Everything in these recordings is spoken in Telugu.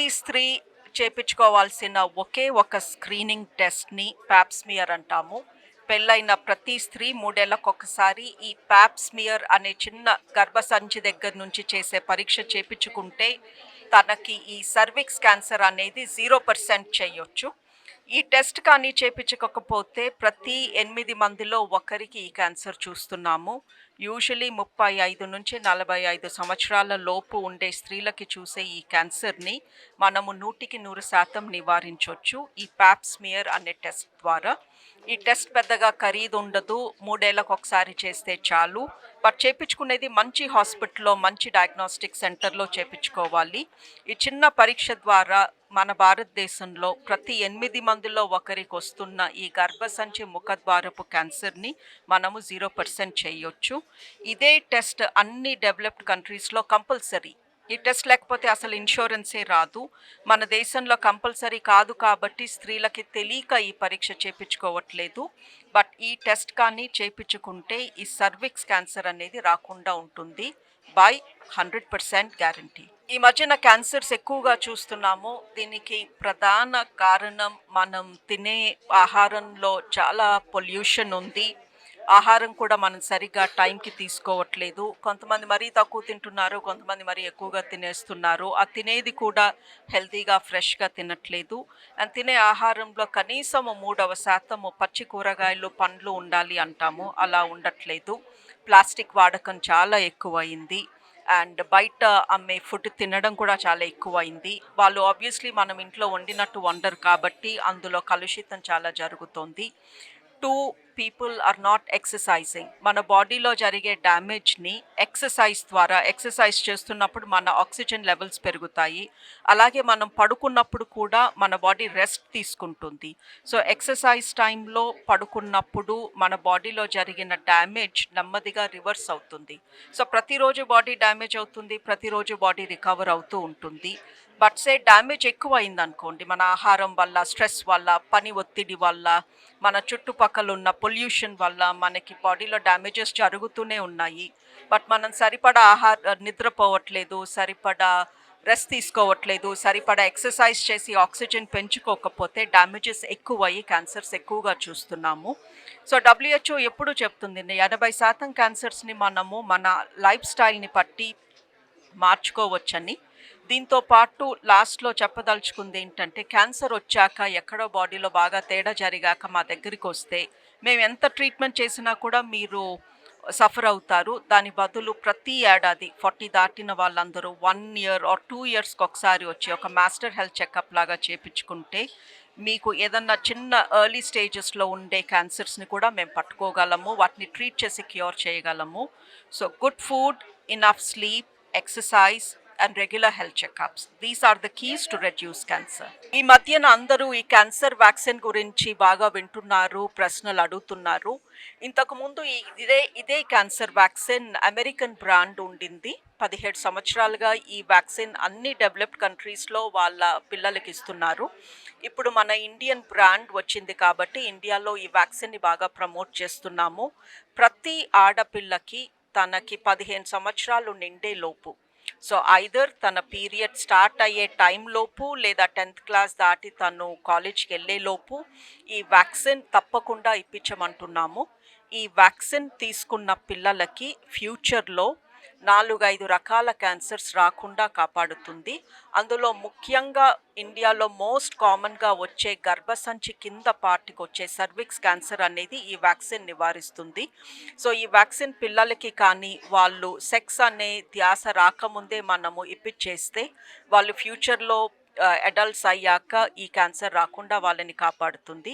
ప్రతి స్త్రీ చేపించుకోవాల్సిన ఒకే ఒక స్క్రీనింగ్ టెస్ట్ని ప్యాప్స్మియర్ అంటాము. పెళ్ళైన ప్రతి స్త్రీ మూడేళ్ళకు ఒకసారి ఈ ప్యాప్స్మియర్ అనే చిన్న గర్భసంచి దగ్గర నుంచి చేసే పరీక్ష చేపించుకుంటే తనకి ఈ సర్విక్స్ క్యాన్సర్ అనేది జీరో పర్సెంట్ చేయొచ్చు. ఈ టెస్ట్ కానీ చేపించకపోతే ప్రతి ఎనిమిది మందిలో ఒకరికి ఈ క్యాన్సర్ చూస్తున్నాము. యూజువలీ ముప్పై ఐదు నుంచి నలభై ఐదు సంవత్సరాల లోపు ఉండే స్త్రీలకి చూసే ఈ క్యాన్సర్ని మనము నూటికి నూరు శాతం నివారించవచ్చు ఈ ప్యాప్స్మియర్ అనే టెస్ట్ ద్వారా. ఈ టెస్ట్ పెద్దగా ఖరీదు ఉండదు. మూడేళ్ళకు ఒకసారి చేస్తే చాలు. బట్ చేపించుకునేది మంచి హాస్పిటల్లో మంచి డయాగ్నోస్టిక్ సెంటర్లో చేపించుకోవాలి. ఈ చిన్న పరీక్ష ద్వారా మన భారతదేశంలో ప్రతి ఎనిమిది మందిలో ఒకరికి వస్తున్న ఈ గర్భసంచి ముఖద్వారపు క్యాన్సర్ని మనము జీరో పర్సెంట్ చేయొచ్చు. ఇదే టెస్ట్ అన్ని డెవలప్డ్ కంట్రీస్లో కంపల్సరీ. ఈ టెస్ట్ లేకపోతే అసలు ఇన్సూరెన్సే రాదు. మన దేశంలో కంపల్సరీ కాదు కాబట్టి స్త్రీలకి తెలియక ఈ పరీక్ష చేపించుకోవట్లేదు. బట్ ఈ టెస్ట్ కానీ చేపించుకుంటే ఈ సర్విక్స్ క్యాన్సర్ అనేది రాకుండా ఉంటుంది. By hundred percent guarantee. ఈ మధ్యన క్యాన్సర్స్ ఎక్కువగా చూస్తున్నాము. దీనికి ప్రధాన కారణం మనం తినే ఆహారంలో చాలా పొల్యూషన్ ఉంది. ఆహారం కూడా మనం సరిగ్గా టైంకి తీసుకోవట్లేదు. కొంతమంది మరీ తక్కువ తింటున్నారు కొంతమంది మరీ ఎక్కువగా తినేస్తున్నారు. ఆ తినేది కూడా హెల్తీగా ఫ్రెష్గా తినట్లేదు. అండ్ తినే ఆహారంలో కనీసం మూడవ శాతము పచ్చి కూరగాయలు పండ్లు ఉండాలి అంటాము. అలా ఉండట్లేదు. ప్లాస్టిక్ వాడకం చాలా ఎక్కువైంది. అండ్ బయట అమ్మే ఫుడ్ తినడం కూడా చాలా ఎక్కువైంది. వాళ్ళు ఆబ్వియస్లీ మనం ఇంట్లో వండినట్టు వండరు కాబట్టి అందులో కలుషితం చాలా జరుగుతోంది. Two people are not exercising మన బాడీలో జరిగే డ్యామేజ్ని ఎక్సర్సైజ్ ద్వారా ఎక్సర్సైజ్ చేస్తున్నప్పుడు మన ఆక్సిజన్ లెవెల్స్ పెరుగుతాయి. అలాగే మనం పడుకున్నప్పుడు కూడా మన బాడీ రెస్ట్ తీసుకుంటుంది. సో ఎక్సర్సైజ్ టైంలో పడుకున్నప్పుడు మన బాడీలో జరిగిన డ్యామేజ్ నెమ్మదిగా రివర్స్ అవుతుంది. సో ప్రతిరోజు బాడీ డ్యామేజ్ అవుతుంది ప్రతిరోజు బాడీ రికవర్ అవుతూ ఉంటుంది. బట్ సే డ్యామేజ్ ఎక్కువ అయిందనుకోండి మన ఆహారం వల్ల స్ట్రెస్ వల్ల పని ఒత్తిడి వల్ల మన చుట్టుపక్కల ఉన్న పొల్యూషన్ వల్ల మనకి బాడీలో డ్యామేజెస్ జరుగుతూనే ఉన్నాయి. బట్ మనం సరిపడా ఆహార నిద్రపోవట్లేదు సరిపడా రెస్ట్ తీసుకోవట్లేదు సరిపడా ఎక్సర్సైజ్ చేసి ఆక్సిజన్ పెంచుకోకపోతే డ్యామేజెస్ ఎక్కువయ్యి క్యాన్సర్స్ ఎక్కువగా చూస్తున్నాము. సో డబ్ల్యూహెచ్ఓ ఎప్పుడు చెప్తుంది ఎనభై శాతం క్యాన్సర్స్ని మనము మన లైఫ్ స్టైల్ని బట్టి మార్చుకోవచ్చని దీంతో పాటు లాస్ట్లో చెప్పదలుచుకుంది ఏంటంటే క్యాన్సర్ వచ్చాక ఎక్కడో బాడీలో బాగా తేడా జరిగాక మా దగ్గరికి వస్తే మేము ఎంత ట్రీట్మెంట్ చేసినా కూడా మీరు సఫర్ అవుతారు. దాని బదులు ప్రతి ఏడాది ఫార్టీ దాటిన వాళ్ళందరూ వన్ ఇయర్ ఆర్ టూ ఇయర్స్కి ఒకసారి వచ్చి ఒక మాస్టర్ హెల్త్ చెకప్ లాగా చేపించుకుంటే మీకు ఏదన్నా చిన్న ఎర్లీ స్టేజెస్లో ఉండే క్యాన్సర్స్ని కూడా మేము పట్టుకోగలము. వాటిని ట్రీట్ చేసి క్యూర్ చేయగలము. So good food enough sleep exercise and regular health checkups these are the keys to reduce cancer ఈ మధ్యన అందరూ ఈ క్యాన్సర్ వ్యాక్సిన్ గురించి బాగా వింటున్నారు ప్రశ్నలు అడుగుతున్నారు. ఇంతకుముందు ఇదే ఇదే క్యాన్సర్ వ్యాక్సిన్ అమెరికన్ బ్రాండ్ ఉండింది. పదిహేడు సంవత్సరాలుగా ఈ వ్యాక్సిన్ అన్ని డెవలప్డ్ కంట్రీస్లో వాళ్ళ పిల్లలకి ఇస్తున్నారు. ఇప్పుడు మన ఇండియన్ బ్రాండ్ వచ్చింది కాబట్టి ఇండియాలో ఈ వ్యాక్సిన్ని బాగా ప్రమోట్ చేస్తున్నాము. ప్రతి ఆడపిల్లకి తనకి పదిహేను సంవత్సరాలు నిండే లోపు. సో ఐదర్ తన పీరియడ్ స్టార్ట్ అయ్యే టైం లోపు లేదా టెన్త్ క్లాస్ దాటి తను కాలేజ్కి వెళ్ళే లోపు ఈ వ్యాక్సిన్ తప్పకుండా ఇప్పించమంటున్నాము. ఈ వ్యాక్సిన్ తీసుకున్న పిల్లలకి ఫ్యూచర్లో నాలుగైదు రకాల క్యాన్సర్స్ రాకుండా కాపాడుతుంది. అందులో ముఖ్యంగా ఇండియాలో మోస్ట్ కామన్గా వచ్చే గర్భసంచి కింద పార్టీకి వచ్చే సర్విక్స్ క్యాన్సర్ అనేది ఈ వ్యాక్సిన్ నివారిస్తుంది. సో ఈ వ్యాక్సిన్ పిల్లలకి కానీ వాళ్ళు సెక్స్ అనే ధ్యాస రాకముందే మనము ఇప్పించేస్తే వాళ్ళు ఫ్యూచర్లో అడల్ట్స్ అయ్యాక ఈ క్యాన్సర్ రాకుండా వాళ్ళని కాపాడుతుంది.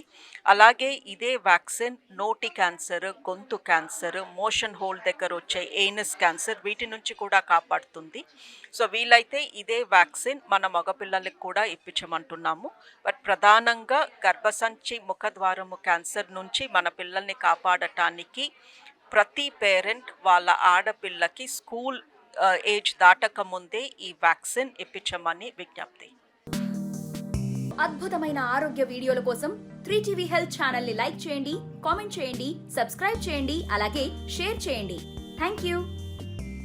అలాగే ఇదే వ్యాక్సిన్ నోటి క్యాన్సర్ గొంతు క్యాన్సర్ మోషన్ హోల్ దగ్గర వచ్చే ఎయినస్ క్యాన్సర్ వీటి నుంచి కూడా కాపాడుతుంది. సో వీలైతే ఇదే వ్యాక్సిన్ మన మగపిల్లలకు కూడా ఇప్పించమంటున్నాము. బట్ ప్రధానంగా గర్భసంచి ముఖద్వారము క్యాన్సర్ నుంచి మన పిల్లల్ని కాపాడటానికి ప్రతి పేరెంట్ వాళ్ళ ఆడపిల్లకి స్కూల్ ఏజ్ దాటక ముందే ఈ వ్యాక్సిన్ ఇప్పించమని విజ్ఞప్తి. అద్భుతమైన ఆరోగ్య వీడియోల కోసం త్రీ టీవీ హెల్త్ ఛానల్ని లైక్ చేయండి కామెంట్ చేయండి సబ్స్క్రైబ్ చేయండి అలాగే షేర్ చేయండి. Thank you